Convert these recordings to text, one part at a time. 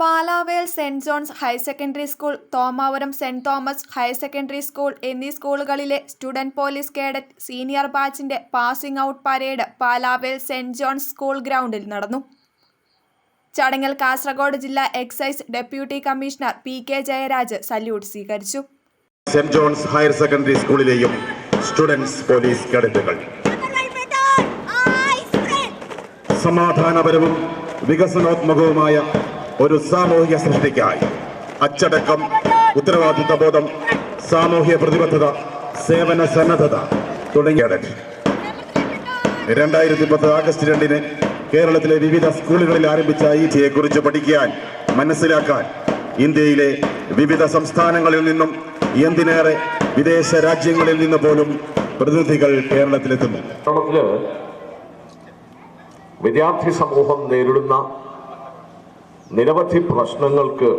Palavel saint John's higher secondary school Thomavaram saint Thomas higher secondary school എന്നീ സ്കൂളുകളിലെ student police cadet senior ബാച്ചിന്റെ passing out parade Palavel saint John's school ഗ്രൗണ്ടിൽ നടന്നു. ചടങ്ങിൽ കാസർഗോഡ് ജില്ലാ excise deputy commissioner P K Jayaraj salute സ്വീകരിച്ചു. Saint John's higher secondary സ്കൂളിലെയും students police കേഡറ്റുകൾ. സമാധാനപരവും വികസനോത്മകവുമായ ഒരു സാമൂഹിക സൃഷ്ടിക്കായി. അച്ചടക്കം ഉത്തരവാദിത്വ ബോധം സാമൂഹ്യ പ്രതിബദ്ധത സേവന സന്നദ്ധത തുടങ്ങിയ രണ്ടായിരത്തി പത്ത് ആഗസ്റ്റ് രണ്ടിന് കേരളത്തിലെ വിവിധ സ്കൂളുകളിൽ ആരംഭിച്ച ഈ കുറിച്ച് പഠിക്കാൻ മനസ്സിലാക്കാൻ ഇന്ത്യയിലെ വിവിധ സംസ്ഥാനങ്ങളിൽ നിന്നും എന്തിനേറെ വിദേശ രാജ്യങ്ങളിൽ നിന്ന് പോലും പ്രതിനിധികൾ കേരളത്തിലെത്തുന്നു. കേരളത്തിൽ വിദ്യാർത്ഥി സമൂഹം നേരിടുന്ന നിരവധി പ്രശ്നങ്ങൾക്ക്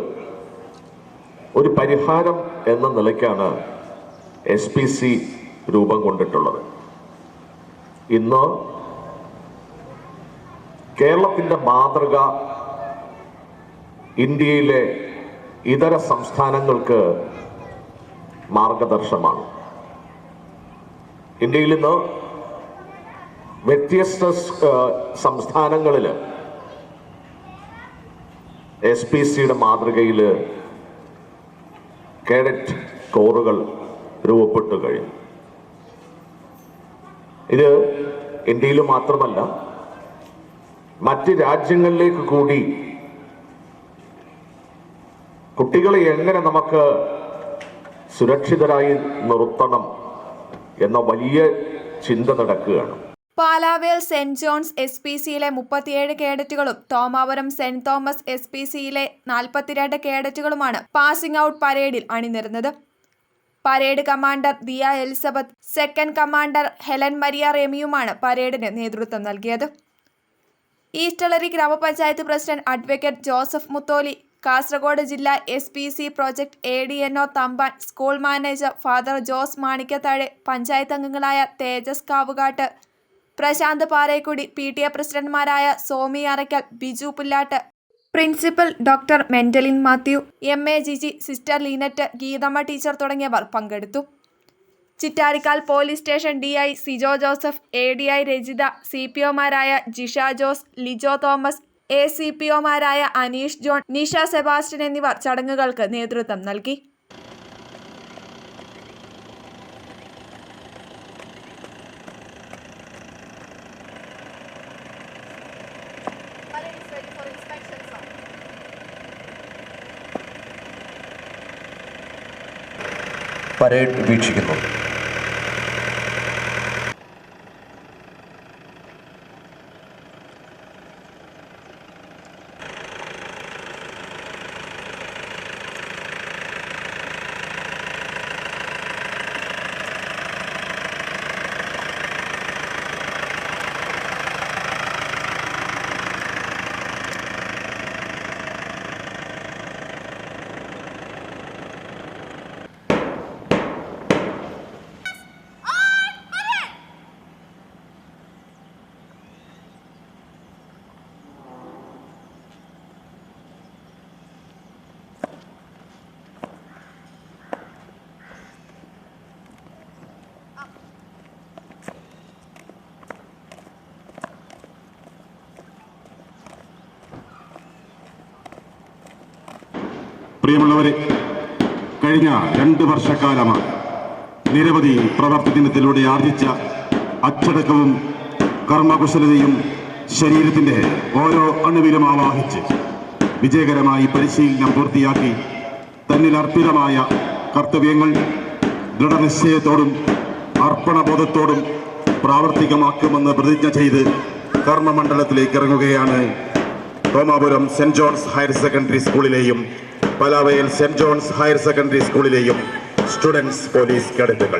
ഒരു പരിഹാരം എന്ന നിലയ്ക്കാണ് എസ് പി സി രൂപം കൊണ്ടിട്ടുള്ളത്. ഇന്ന് കേരളത്തിന്റെ മാതൃക ഇന്ത്യയിലെ ഇതര സംസ്ഥാനങ്ങൾക്ക് മാർഗദർശമാണ്. ഇന്ത്യയിൽ ഇന്ന് വ്യത്യസ്ത സംസ്ഥാനങ്ങളിൽ എസ് പി സിയുടെ മാതൃകയിൽ കേഡറ്റ് കോറുകൾ രൂപപ്പെട്ടു കഴിഞ്ഞു. ഇത് ഇന്ത്യയിൽ മാത്രമല്ല മറ്റ് രാജ്യങ്ങളിലേക്ക് കൂടി കുട്ടികളെ എങ്ങനെ നമുക്ക് സുരക്ഷിതരായി നിർത്തണം എന്ന വലിയ ചിന്ത നടക്കുകയാണ്. Palavel saint John's S P സിയിലെ മുപ്പത്തിയേഴ് കേഡറ്റുകളും Thomapuram saint Thomas S P സിയിലെ നാൽപ്പത്തിരണ്ട് കേഡറ്റുകളുമാണ് പാസിംഗ് ഔട്ട് പരേഡിൽ അണിനിരുന്നത്. Parade commander Diya Elizabeth second commander Helen Maria റെമിയുമാണ് പരേഡിന് നേതൃത്വം നൽകിയത്. East Eleri grama panchayat president advocate Joseph Mutholi Kasaragod ജില്ലാ S P C project A D N O Thampan school manager father Jose Manikkathazhe panchayat അംഗങ്ങളായ Tejas Kavukattu Prashanth Parekudy P T A പ്രസിഡന്റുമാരായ Somi Arackal Biju Pullattu principal doctor Mentalin Mathew M A Jiji sister Lynette Geethamma teacher തുടങ്ങിയവർ പങ്കെടുത്തു. Chittarikkal police station D I Sijo Joseph A D I Rajitha C P ഒമാരായ Jisha Jose Lijo Thomas A C P ഒമാരായ Aneesh John Nisha Sebastian എന്നിവർ ചടങ്ങുകൾക്ക് നേതൃത്വം നൽകി. Parade വീക്ഷിക്കുന്നു. പ്രിയമുള്ളവരെ കഴിഞ്ഞ രണ്ട് വർഷക്കാലമാണ് നിരവധി പ്രവർത്തി ദിനത്തിലൂടെ ആർജിച്ച അച്ചടക്കവും കർമ്മകുശലതയും ശരീരത്തിന്റെ ഓരോ അണുവിലും ആവാഹിച്ച് വിജയകരമായി പരിശീലനം പൂർത്തിയാക്കി തന്നിൽ അർപ്പിതമായ കർത്തവ്യങ്ങൾ ദൃഢനിശ്ചയത്തോടും അർപ്പണബോധത്തോടും പ്രാവർത്തികമാക്കുമെന്ന് പ്രതിജ്ഞ ചെയ്ത് കർമ്മമണ്ഡലത്തിലേക്ക് ഇറങ്ങുകയാണ് Thomapuram saint John's higher secondary സ്കൂളിലെയും Palavayal saint John's higher secondary സ്കൂളിലെയും students police കേഡറ്റുകൾ.